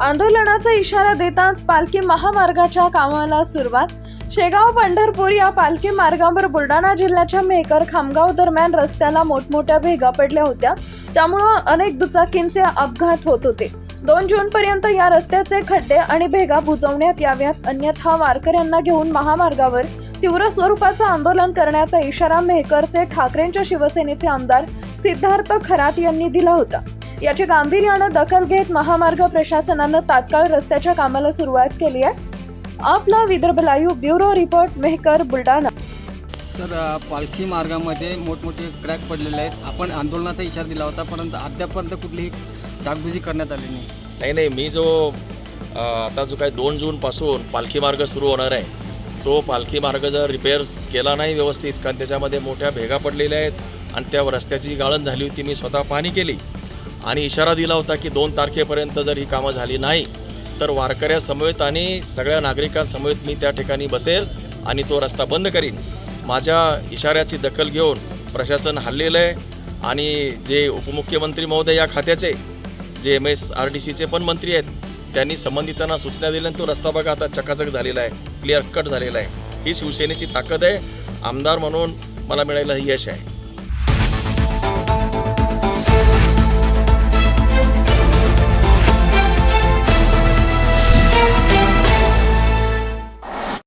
आंदोलनाचा इशारा देताच पालखी महामार्गाच्या कामाला सुरुवात. शेगाव पंढरपूर या पालखी मार्गावर बुलढाणा जिल्ह्याच्या मेहकर खामगाव दरम्यान रस्त्याला मोठमोठ्या भेगा पडल्या होत्या. त्यामुळं अनेक दुचाकींचे अपघात होत होते. दोन जून पर्यंत या रस्त्याचे खड्डे आणि भेगा बुजवण्यात याव्यात. अन्यथा वारकऱ्यांना घेऊन महामार्गावर तीव्र स्वरूपाचं आंदोलन करण्याचा इशारा मेहकरचे ठाकरेंच्या शिवसेनेचे आमदार सिद्धार्थ खरात यांनी दिला होता. याची गांभीर्यानं दखल घेत महामार्ग प्रशासनानं तात्काळ रस्त्याच्या कामाला सुरुवात केली आहे. आपला Vidarbha live bureau report Mehkar Buldhana. Sir पालखी मार्गामध्ये मोठमोठे क्रॅक पडलेले आहेत. आपण आंदोलनाचा इशारा दिला होता परंतु अद्यापर्यंत कुठलीही डागडुजी करण्यात आली नाही. नाही नाही मी जो आता जो काय दोन जूनपासून पालखी मार्ग सुरू होणार आहे तो पालखी मार्ग जर रिपेअर केला नाही व्यवस्थित कारण त्याच्यामध्ये मोठ्या भेगा पडलेल्या आहेत आणि त्या रस्त्याची गाळण झाली होती मी स्वतः पाहणी केली. आणि इशारा दिला होता की दोन तारखेपर्यंत जर ही कामं झाली नाही तर वारकऱ्यासमवेत आणि सगळ्या नागरिकांसमवेत मी त्या ठिकाणी बसेल आणि तो रस्ता बंद करीन. माझ्या इशाऱ्याची दखल घेऊन प्रशासन हल्लेलं आहे आणि जे उपमुख्यमंत्री महोदय या खात्याचे जे एम एस आर डी सीचे पण मंत्री आहेत त्यांनी संबंधितांना सूचना दिल्या आणि तो रस्ता बघा आता चकाचक झालेला आहे क्लिअर कट झालेला आहे. ही शिवसेनेची ताकद आहे. आमदार म्हणून मला मिळायला हे यश आहे.